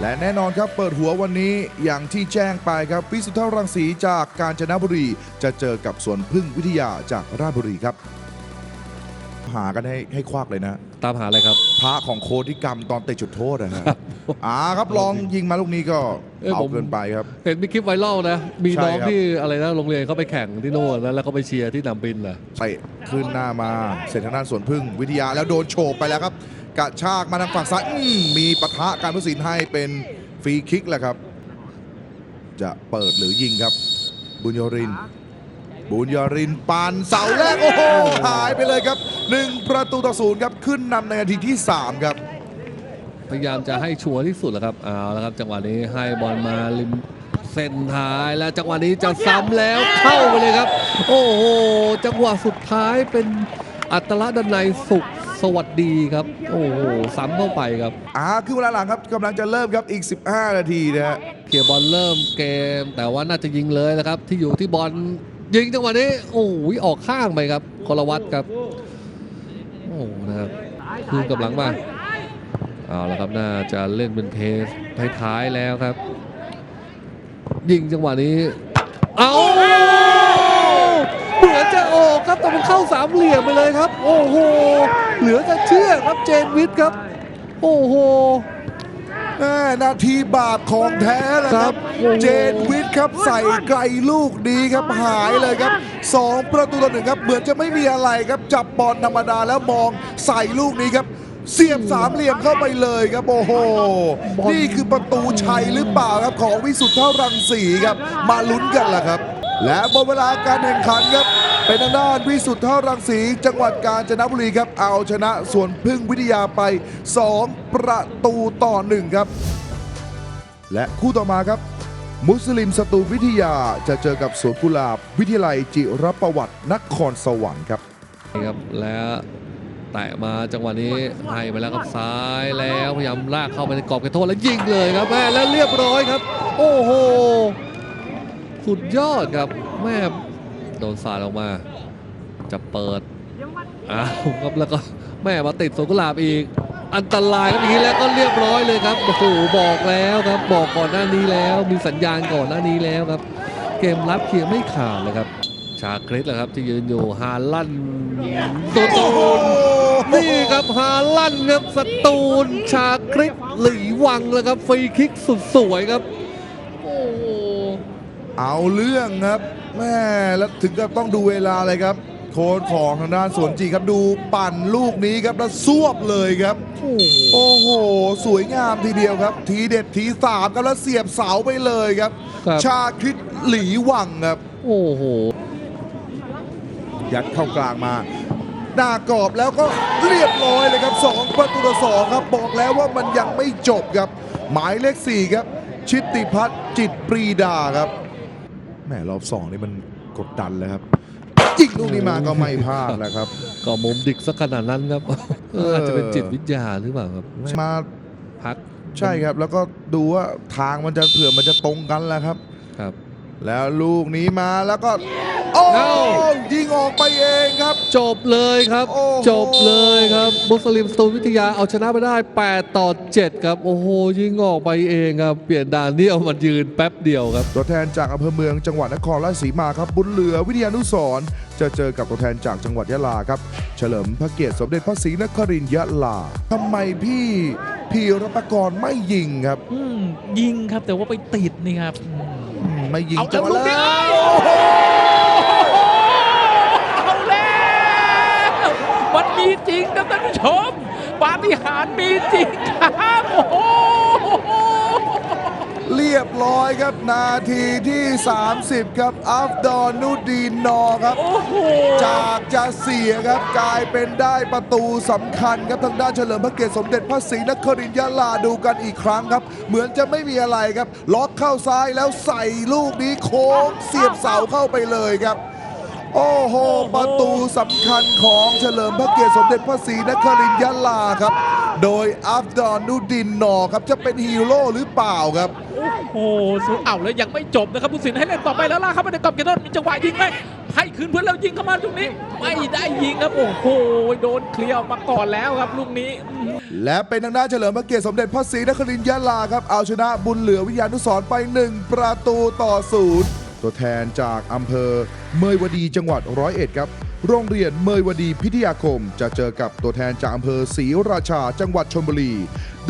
และแน่นอนครับเปิดหัววันนี้อย่างที่แจ้งไปครับพิสุทธารังสีจากกาญจนบุรี จะเจอกับสวนพึ่งวิทยาจากราชบุรีครับ หากันให้ให้ควักเลยนะ ตามหาอะไรครับ พระของโคดิกรรมตอนเตะจุดโทษนะฮะอ่าครับลองยิงมาลูกนี้ก็เอ้ยเอาผม เกินไปครับ เห็นมีคลิปไวรัลนะ มีใช่น้องครับ ที่อะไรนะโรงเรียนเขาไปแข่งที่โน่นนะแล้วก็ไปเชียร์ที่นำบินน่ะเตะขึ้นหน้ามาเสร็จทางด้านสวนพึ่งวิทยาแล้วโดนโฉบไปแล้วครับ กระชากมาทางฝั่งซ้ายอืมมีปะทะการผู้สินให้เป็นฟรีคิกแหละครับ จะเปิดหรือยิงครับ บุญยรินทร์บุญยรินทร์ปานเสาแรกโอ้โหหาย ไปเลยครับหนึ่งประตูต่อศูนย์ครับขึ้นนำในนาทีที่ 3 ครับ พยายามจะให้ชัวร์ที่สุดแหละครับเอาละครับ จังหวะนี้ให้บอลมาริมเส้นท้ายแล้วจังหวะนี้จะซ้ำแล้วเข้าไปเลยครับ โอ้โหจังหวะสุดท้ายเป็นอัตลักษณ์ดันในยสุขสวัสดีครับ โอ้โหซ้ำเข้าไปครับอ่าคือเวลาหลังครับกำลังจะเริ่มครับอีก 15 นาทีนะฮะเกียร์บอลเริ่มเกม แต่ว่าน่าจะยิงเลยนะครับ ที่อยู่ที่บอล ยิงจังหวะนี้โอ้ยออกข้างไปครับกรวัตครับโอ้นะครับคืนกับหลังมาเอาละครับน่าจะเล่นเป็นเพสท้ายๆแล้วครับ ยิงจังหวะนี้ เอาเหมือนจะออกครับแต่มันเข้าสามเหลี่ยมไปเลยครับ โอ้โหเหลือจะเชื่อครับเจนวิทย์ครับ โอ้โห แม่นาทีบาปของแท้แล้วคครัรับบโอ้โหเจนวิทย์ครับใส่ไกลลูกดีครับหายเลยครับ 2 ประตูต่อหนึ่งครับเหมือนจะไม่มีอะไรครับจับบอลธรรมดาแล้วมองใส่ลูกนี้ครับ เสียบสามเหลี่ยมเข้าไปเลยครับโอ้โหบอลนี่คือประตูชัยหรือเปล่าครับของวิสุทธิ์เท่ารังสีครับ มาลุ้นกันล่ะครับ และหมดเวลาการแข่งขันครับ เป็นทางด้านวิสุทธ์เท่ารังสีจังหวัดกาญจนบุรีครับ เอาชนะสวนพึ่งวิทยาไป 2 ประตูต่อหนึ่งครับ และคู่ต่อมาครับ มุสลิมสตูวิทยาจะเจอกับสวนกุหลาบ วิทยาลัยจิรประวัตินครสวรรค์ครับครับแล้วแตะมาจังหวะนี้ให้ไปแล้วครับซ้ายแล้วพยายามลากเข้าไปในกรอบเขตโทษแล้วยิงเลยครับแม่แล้วเรียบร้อยครับ โอ้โหสุดยอดครับแม่ โดนสาดออกมา จะเปิดอ้าวครับแล้วก็แม่มาติดสวนกุหลาบอีก อันตรายครับอย่างนี้แล้วก็เรียบร้อยเลยครับโอ้โหบอกแล้วครับ บอกก่อนหน้านี้แล้ว มีสัญญาณก่อนหน้านี้แล้วครับ เกมรับเคลียร์ไม่ขาดเลยครับ ชาคริสแหละครับที่ยืนอยู่ฮาลั่นโดนโดนนี่ครับฮาลั่นครับสตูลชาคริสหลีวังแล้วครับฟรีคิกสุดสวยครับ โอ้โหเอาเรื่องครับ แม่แล้วถึงกับต้องดูเวลาเลยครับ โค้ชของทางด้านสวนจีครับดูปั่นลูกนี้ครับแล้วซวบเลยครับโอ้โหโอ้โห สวยงามทีเดียวครับ ทีเด็ดทีสามครับแล้วเสียบเสาไปเลยครับ ครับ ชาคริสหลีวังครับ โอ้โห ยัดเข้ากลางมาหน้ากรอบแล้วก็เรียบร้อยเลยครับ 2 ประตูต่อสองครับ บอกแล้วว่ามันยังไม่จบครับ หมายเลข 4 ครับ ชิตติพัฒน์จิตปรีดาครับ แหมรอบ2นี่มันกดดันเลยครับจิงลูกนี้มาก็ไม่พลาดแล้วครับ ก็มุมดิกสักขนาดนั้นครับเอออาจจะเป็นจิตวิทยาหรือเปล่าครับมาพักใช่ครับ แล้วก็ดูว่าทางมันจะเผื่อมันจะตรงกันแหล้วครับครับ แล้วลูกนี้มาแล้วก็ โอ้เอ้ายิงออกไปเองครับ จบเลยครับโอ้โหจบเลยครับมุสลิมสตูลวิทยาเอาชนะไปได้ 8 ต่อ 7 ครับ โอ้โห ยิงออกไปเองครับ เปลี่ยนด่านนี่เอามายืนแป๊บเดียวครับ ตัวแทนจากอำเภอเมืองจังหวัดนครราชสีมาครับ บุญเหลือวิทยานุสรณ์จะเจอกับตัวแทนจากจังหวัดยะลาครับ เฉลิมพระเกียรติสมเด็จพระศรีนครินทร์ยะลาทำไมพี่พีรปกรณ์ไม่ยิงครับอืมยิงครับแต่ว่าไปติดนี่ครับอืมอืมไม่ยิงเอาจังหวะเอาลูกนี้ แล้ว เอาแล้วมันมี จริงนะท่านผู้ชมปาฏิหาริย์มีจริงครับโอ้โหเรียบร้อยครับนาทีที่ 30 ครับ อัฟดอนนูดีนนอร์ครับ โอ้โหจากจะเสียครับกลายเป็นได้ประตูสำคัญครับทางด้านเฉลิมพระเกียรติสมเด็จพระศรีนครินทร์ยะลาดูกันอีกครั้งครับ เหมือนจะไม่มีอะไรครับ ล็อกเข้าซ้ายแล้วใส่ลูกนี้โค้งเสียบเสาเข้าไปเลยครับ โอ้โห ประตูสำคัญของเฉลิมพระเกียรติสมเด็จพระศรีนครินทร์ยะลาครับ โดยอัฟดอนนูดินนอร์ครับจะเป็นฮีโร่หรือเปล่าครับ โอ้โหสู้เอาแล้วยังไม่จบนะครับผู้สินให้เล่นต่อไปแล้วล่ากเข้าไปในกรอบเกตโนมีจังหวะยิงไหมให้คืนเพื่อนแล้วยิงเข้ามาตรงนี้ ไม่ได้ยิงครับโอ้โหโดนเคลียร์ออกมาก่อนแล้วครับลูกนี้อื้อหือและเป็นทางด้านเฉลิมพระเกียรติสมเด็จพระศรีนครินทร์ยะลาครับเอาชนะบุญเหลือวิทยานุสรณ์ไป 1 ประตูต่อศูนย์ตัวแทนจากอำเภอ เมยวดีจังหวัดร้อยเอ็ดครับ โรงเรียนเมยวดีพิทยาคม จะเจอกับตัวแทนจากอำเภอศรีราชาจังหวัดชลบุรี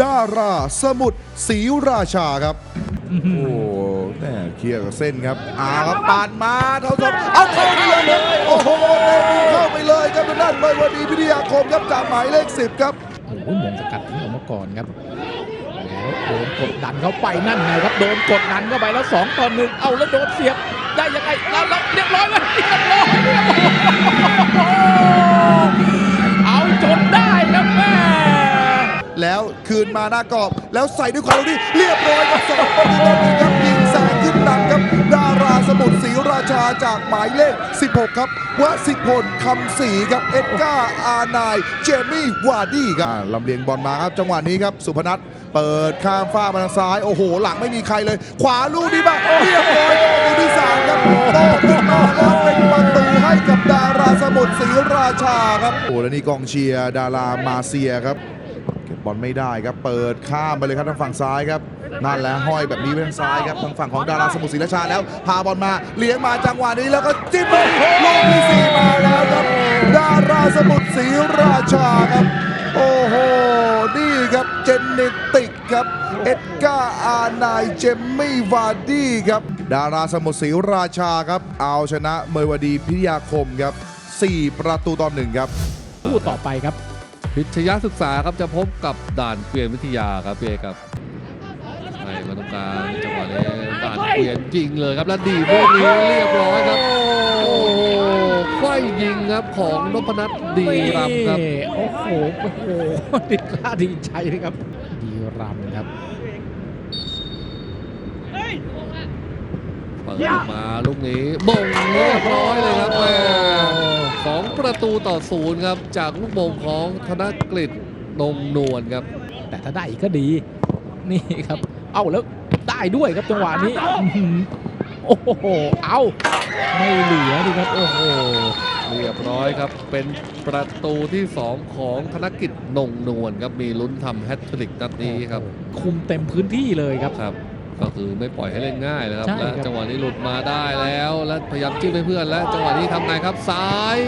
ดาราสมุทรศรีราชาครับ โอ้แม่เคลียร์กับเส้นครับอาครับปานมาเท่าทบเอาเข้าไปเลย โอ้โหเข้าไปเลยครับทางด้านเมยวดีพิทยาคมครับจากหมายเลข10ครับโอ้โหมงสกัดทิ้งออกมาก่อนครับแล้วโดนกดดันเข้าไปนั่นไงครับโดนกดดันเข้าไปแล้วสองต่อหนึ่งเอาแล้วโดนเสียบ ได้ยังไงแล้วเรียบร้อยไหมเรียบร้อยเรียบร้อยเอาจนได้ครับแม่แล้วคืนมาหน้ากรอบแล้วใส่ด้วยความดีเรียบร้อยกับสองประตูต่อหนึ่งครับ สมุทรศรีราชาจากหมายเลข 16 ครับวสิพลคำศรีครับเอ็ดการ์อานาย เจมี่วาร์ดี้ครับอ่าลำเลียงบอลมาครับจังหวะนี้ครับสุพนัทเปิดข้ามฟ้ามาทางซ้าย โอ้โห หลังไม่มีใครเลย ขวาลูกนี้บ้างเรียบร้อยครับประตูที่สามครับโต้ขึ้นมาแล้วเป็นประตูให้กับดาราสมุทรศรีราชาครับโอ้แล้วนี่กองเชียร์ดารามาเซียครับ เก็บบอลไม่ได้ครับ เปิดข้ามไปเลยครับทางฝั่งซ้ายครับ นั่นแหละห้อยแบบนี้ไปทางซ้ายครับทางฝั่งของดาราสมุทรศรีราชาแล้ว พาบอลมาเลี้ยงมาจังหวะนี้แล้วก็จิ้มลยลูกที่สี่มาแล้วครับ ดาราสมุทรศรีราชาครับ โอ้โห นี่ครับเจนเนติกครับ เอ็ดการ์อานายเจมมี่วาร์ดี้ครับ ดาราสมุทรศรีราชาครับ เอาชนะเมยวดีพิทยาคมครับ 4 ประตูต่อหนึ่งครับ คู่ต่อไปครับ พิชยศึกษาครับจะพบกับด่านเกวียนวิทยาครับพี่เอกครับให้มาตรงกลางจังหวะนี้ด่านเกวียนยิงเลยครับแล้วดีดลูกนี้เรียบร้อยครับ โอ้โหค่อยยิงครับของนพนัทดีรำครับ โอ้โหโอ้โหดิกล้าดีใจเลยครับ ดีรำครับเปิดมาลูกนี้มงเรียบร้อยเลยครับแม่ ประตูต่อศูนย์ครับจากลูกมงของธนกฤษนงนวลครับ แต่ถ้าได้อีกก็ดีนี่ครับ เอาแล้วได้ด้วยครับจังหวะนี้อื้อหือโอ้โหเอาไม่เหลือดีครับโอ้โหเรียบร้อยครับ เป็นประตูที่ 2 ของธนกิจนงนวลครับ มีลุ้นทำแฮตทริกนัดนี้ครับ คุมเต็มพื้นที่เลยครับครับ ก็คือไม่ปล่อยให้เล่นง่ายเลยครับใช่และครับจังหวะนี้หลุดมาได้แล้ว และพยายามจิ้มให้เพื่อนและจังหวะนี้ทำไงครับซ้าย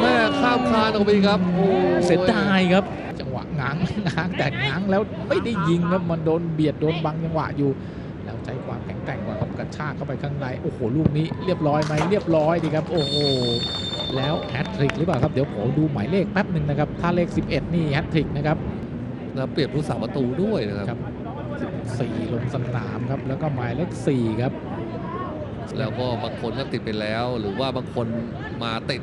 แม่ข้ามคานออกไปอีกครับโอ้เสียดายครับ จังหวะง้างง้างแต่ง้างแล้วไม่ได้ยิงครับมันโดนเบียดโดนบังจังหวะอยู่ แล้วใช้ความแข็งแกร่งกว่าครับกระชากเข้าไปข้างในโอ้โหลูกนี้เรียบร้อยไหมเรียบร้อยดีครับ โอ้โหแล้วแฮตทริกหรือเปล่าครับเดี๋ยวผมดูหมายเลขแป๊บหนึ่งนะครับถ้าเลข 11 นี่แฮตทริกนะครับนะเปรียบผู้สาประตูด้วยนะครับ ครับ4ลงสนามครับ แล้วก็หมายเลข4ครับ แล้วก็บางคนก็ติดไปแล้ว หรือว่าบางคนมาติด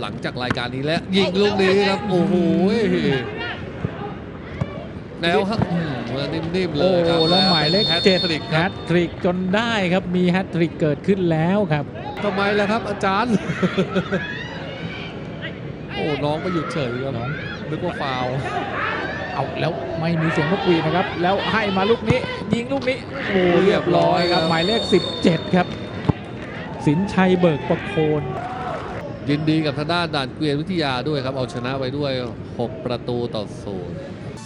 หลังจากรายการนี้และยิงลูกนี้ครับ โอ้โหแล้วฮะอืมนิ่มๆเลยครับ โอ้แล้วหมายเลขแฮตเจ็ดทริกแฮครับตทริกจนได้ครับ มีแฮตทริกเกิดขึ้นแล้วครับทำไมล่ะครับ อาจารย์ โอ้ น้องก็หยุดเฉยครับน้องนึกว่าฟาวล์ เอาแล้วไม่มีเสียงนกหวีดนะครับ แล้วให้มาลูกนี้ ยิงลูกนี้โอ้เรียบร้อยครับ หมายเลข 17 ครับ สินชัยเบิกประโคนยินดีกับทางด้านด่านเกวียนวิทยาด้วยครับ เอาชนะไว้ด้วย 6 ประตูต่อศูนย์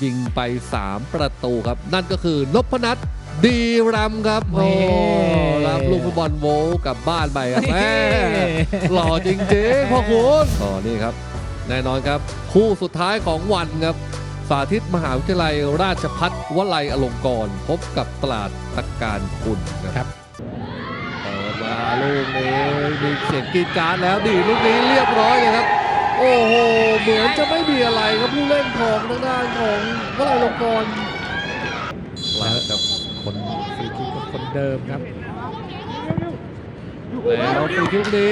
ยิงไป 3 ประตูครับ นั่นก็คือนพนัทดีรำครับโอ้รับลูกฟุตบอลโวลกลับบ้านไปครับแม่หล่อจริงๆพ่อคุณต่อนี่ครับ แน่นอนครับ คู่สุดท้ายของวันครับ สาธิตมหาวิทยาลัยราชพัฒวลัยอลงกรณ์พบกับตลาดตะการคุณนะครับเปิดมาลูกนี้มีเสียงกรีดกรารแล้วดีลูกนี้เรียบร้อยเลยครับ โอ้โห เหมือนจะไม่มีอะไรครับผู้เล่นของทางด้านของวลัยอลงกรณ์แล้วครับคนฟรีคิกเป็นคนเดิมครับแล้วฟรีคิกนี้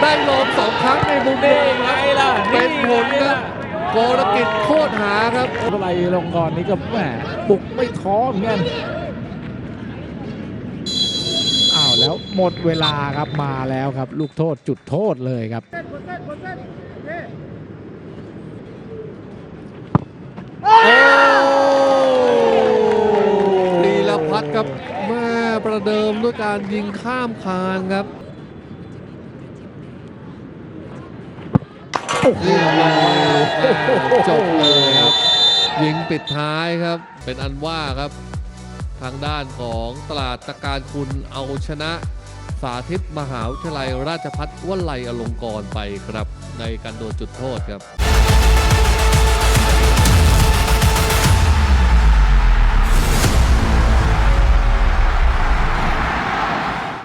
ได้ลงสองครั้งในมุมเองครับล่ะ เป็นผลครับโกรกิจโคตรหาครับอะไรลงก่อนนี่ก็แหมปลุกไม่ท้อเหมือนกันอ้าวแล้วหมดเวลาครับมาแล้วครับ ลูกโทษจุดโทษเลยครับโอ้ลีลพัฒน์ครับแม่ประประเดิมด้วยการยิงข้ามคานครับ เรียบร้อยจบเลยครับ ยิงปิดท้ายครับ เป็นอันว่าครับ ทางด้านของตลาดตะการคุณเอาชนะสาธิตมหาวิทยาลัยราชพัฒวลัยอลงกรณ์ไปครับ ในการโดนจุดโทษครับ